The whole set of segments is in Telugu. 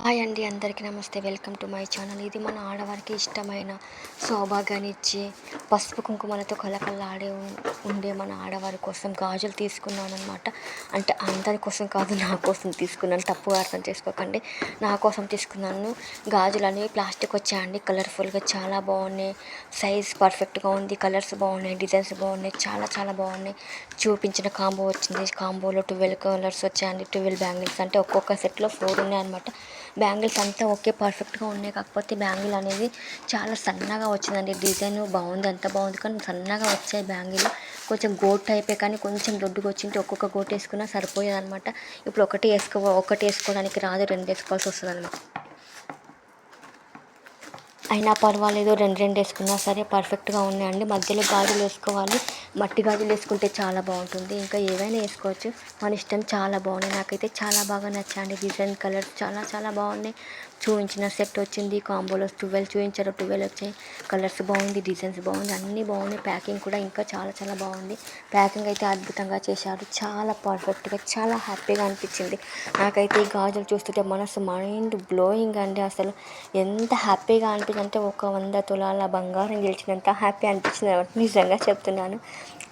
హాయ్ అండి అందరికీ నమస్తే. Welcome to my channel. ఇది మన ఆడవారికి ఇష్టమైన సౌభాగ్యాన్నిచ్చి పసుపు కుంకుమలతో కలకల్లాడే ఉం- ఉండే మన ఆడవారి కోసం గాజులు తీసుకున్నాను అనమాట అంటే అందరి కోసం కాదు నా కోసం తీసుకున్నాను. తప్పుగా అర్థం చేసుకోకండి. నా కోసం తీసుకున్నాను. గాజులు అనేవి ప్లాస్టిక్ వచ్చాయండి కలర్ఫుల్గా చాలా బాగున్నాయి. సైజ్ పర్ఫెక్ట్గా ఉంది. కలర్స్ బాగున్నాయి. డిజైన్స్ బాగున్నాయి. చాలా చాలా బాగున్నాయి. చూపించిన కాంబో వచ్చింది. కాంబోలో ట్వెల్వ్ కలర్స్ వచ్చాయండి. ట్వెల్వ్ బ్యాంగిల్స్ అంటే ఒక్కొక్క సెట్లో ఫోర్ ఉన్నాయి అనమాట బ్యాంగిల్స్ అంతా ఓకే పర్ఫెక్ట్గా ఉన్నాయి. కాకపోతే బ్యాంగిల్ అనేది చాలా సన్నగా వచ్చిందండి. డిజైన్ బాగుంది అంత బాగుంది. కానీ సన్నగా వచ్చాయి బ్యాంగిల్. కొంచెం గోట్ టైపే కానీ కొంచెం దొడ్డుగా వచ్చింటే ఒక్కొక్క గోట్ వేసుకున్నా సరిపోయేది అనమాట ఇప్పుడు ఒకటి వేసుకో ఒకటి వేసుకోవడానికి రాదు రెండు వేసుకోవాల్సి వస్తుంది అనమాట అయినా పర్వాలేదు రెండు రెండు వేసుకున్నా సరే పర్ఫెక్ట్గా ఉన్నాయండి. మధ్యలో గాజులు వేసుకోవాలి. మట్టి గాజులు వేసుకుంటే చాలా బాగుంటుంది. ఇంకా ఏవైనా వేసుకోవచ్చు. మన ఇష్టం చాలా బాగున్నాయి. నాకైతే చాలా బాగా నచ్చాయండి. డిజైన్ కలర్ చాలా చాలా బాగున్నాయి. చూపించిన సెట్ వచ్చింది. కాంబోలో ట్వెల్వ్ చూపించారు. ట్వెల్వ్ వచ్చాయి. కలర్స్ బాగుంది. డిజైన్స్ బాగుంది. అన్నీ బాగున్నాయి. ప్యాకింగ్ కూడా ఇంకా చాలా చాలా బాగుంది. ప్యాకింగ్ అయితే అద్భుతంగా చేశారు. చాలా పర్ఫెక్ట్గా చాలా హ్యాపీగా అనిపించింది. నాకైతే ఈ గాజులు చూస్తుంటే మనసు మైండ్ బ్లోయింగ్ అండి అసలు. ఎంత హ్యాపీగా అనిపించింది. అంటే ఒక వంద తులాల బంగారం గెలిచినంత హ్యాపీ అనిపించింది. నిజంగా చెప్తున్నాను.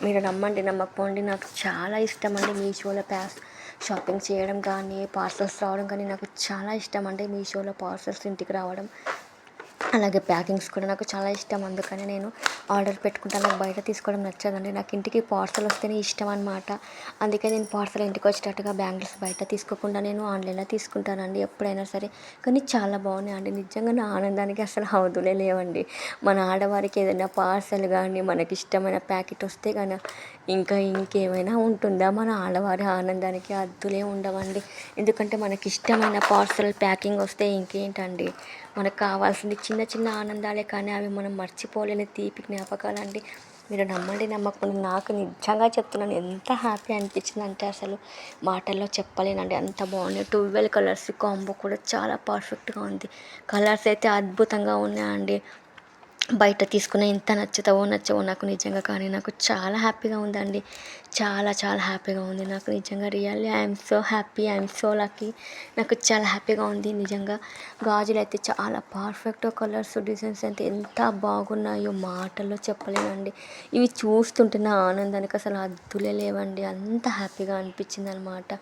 మీరు నమ్మండి నమ్మకపోండి. నాకు చాలా ఇష్టం అండి మీషోలో ప్యాస్ షాపింగ్ చేయడం కానీ పార్సల్స్ రావడం కానీ నాకు చాలా ఇష్టం అండి మీషోలో పార్సల్స్ ఇంటికి రావడం. అలాగే ప్యాకింగ్స్ కూడా నాకు చాలా ఇష్టం. అందుకని నేను ఆర్డర్ పెట్టుకుంటాను. నాకు బయట తీసుకోవడం నచ్చదండి. నాకు ఇంటికి పార్సల్ వస్తేనే ఇష్టం అనమాట అందుకే నేను పార్సల్ ఇంటికి వచ్చేటట్టుగా బ్యాంగిల్స్ బయట తీసుకోకుండా నేను ఆన్లైన్లో తీసుకుంటానండి ఎప్పుడైనా సరే. కానీ చాలా బాగున్నాయి అండి నిజంగా నా ఆనందానికి అసలు అవధులే లేవండి. మన ఆడవారికి ఏదైనా పార్సల్ కానీ మనకి ఇష్టమైన ప్యాకెట్ వస్తే కానీ ఇంకా ఇంకేమైనా ఉంటుందా? మన ఆడవారి ఆనందానికి అద్దులే ఉండవండి. ఎందుకంటే మనకి ఇష్టమైన పార్సల్ ప్యాకింగ్ వస్తే ఇంకేంటండి? మనకు కావాల్సింది చిన్న చిన్న ఆనందాలే కానీ అవి మనం మర్చిపోలేని తీపి జ్ఞాపకాలండి. మీరు నమ్మండి నమ్మకండి నాకు నిజంగా చెప్తున్నాను ఎంత హ్యాపీ అనిపించింది అంటే అసలు మాటల్లో చెప్పలేనండి. అంత బాగున్నాయి ట్వెల్వ్ కలర్స్ కాంబో కూడా చాలా పర్ఫెక్ట్గా ఉంది. కలర్స్ అయితే అద్భుతంగా ఉన్నాయండి. బయట తీసుకున్న ఎంత నచ్చుతావో నచ్చవో నాకు నిజంగా కానీ నాకు చాలా హ్యాపీగా ఉందండి. చాలా చాలా హ్యాపీగా ఉంది. నాకు నిజంగా really I'm so happy I'm so lucky. నాకు చాలా హ్యాపీగా ఉంది నిజంగా. గాజులు అయితే చాలా పర్ఫెక్ట్ కలర్స్ డిజైన్స్ అయితే ఎంత బాగున్నాయో మాటల్లో చెప్పలేనండి. ఇవి చూస్తుంటే నా ఆనందానికి అసలు అద్దులే లేవండి. అంత హ్యాపీగా అనిపించింది అనమాట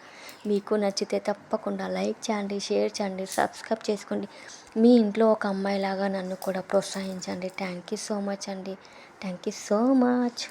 మీకు నచ్చితే తప్పకుండా లైక్ చేయండి షేర్ చేయండి సబ్స్క్రైబ్ చేసుకోండి. మీ ఇంట్లో ఒక అమ్మాయిలాగా నన్ను కూడా ప్రోత్సహించండి. థ్యాంక్ యూ సో మచ్ అండి. Thank you so much.